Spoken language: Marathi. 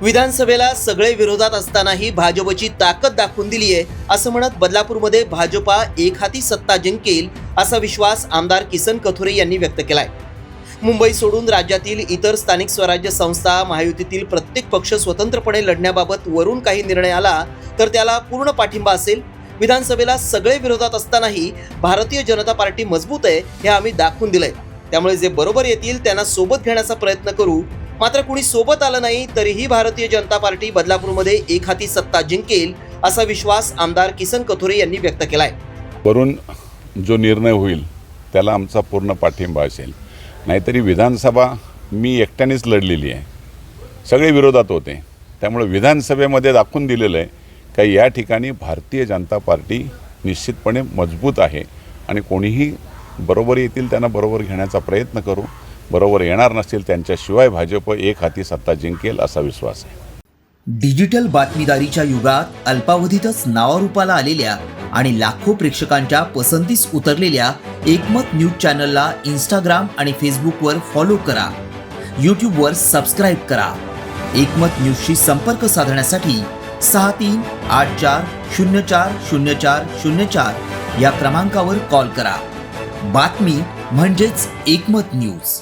विधानसभेला सगळे विरोधात असतानाही भाजपची ताकद दाखवून दिली आहे असं म्हणत बदलापूरमध्ये भाजपा एकहाती सत्ता जिंकेल असा विश्वास आमदार किसन कथोरे यांनी व्यक्त केलाय. मुंबई सोडून राज्यातील इतर स्थानिक स्वराज्य संस्था महायुतीतील प्रत्येक पक्ष स्वतंत्रपणे लढण्याबाबत वरून काही निर्णय आला तर त्याला पूर्ण पाठिंबा असेल. विधानसभेला सगळे विरोधात असतानाही भारतीय जनता पार्टी मजबूत आहे हे आम्ही दाखवून दिलंय. त्यामुळे जे बरोबर येतील त्यांना सोबत घेण्याचा प्रयत्न करू मात्र कुणी सोबत आलं नाही तरीही भारतीय जनता पार्टी बदलापूरमध्ये एक हाती सत्ता जिंकेल असा विश्वास आमदार किसन कथोरे यांनी व्यक्त केलाय. वरून जो निर्णय होईल त्याला आमचा पूर्ण पाठिंबा असेल. नाहीतरी विधानसभा मी एकट्यानेच लढलेली आहे. सगळे विरोधात होते. त्यामुळे विधानसभेमध्ये दाखवून दिलेलं आहे का या ठिकाणी भारतीय जनता पार्टी निश्चितपणे मजबूत आहे. आणि कोणीही बरोबर येतील त्यांना बरोबर घेण्याचा प्रयत्न करू. बरोबर येणार नसतील त्यांच्याशिवाय भाजप एक हाती सत्ता जिंकेल असा विश्वास आहे. डिजिटल बातमीदारीच्या युगात अल्पावधीतच नावारूपाला आलेल्या आणि लाखो प्रेक्षकांच्या पसंतीस उतरलेल्या एकमत न्यूज चॅनलला इंस्टाग्राम आणि फेसबुकवर फॉलो करा. यूट्यूबवर सबस्क्राईब करा. एकमत न्यूजशी संपर्क साधण्यासाठी सहा तीन आठ चार शून्य चार शून्य चार शून्य चार या क्रमांकावर कॉल करा. बातमी म्हणजेच एकमत न्यूज.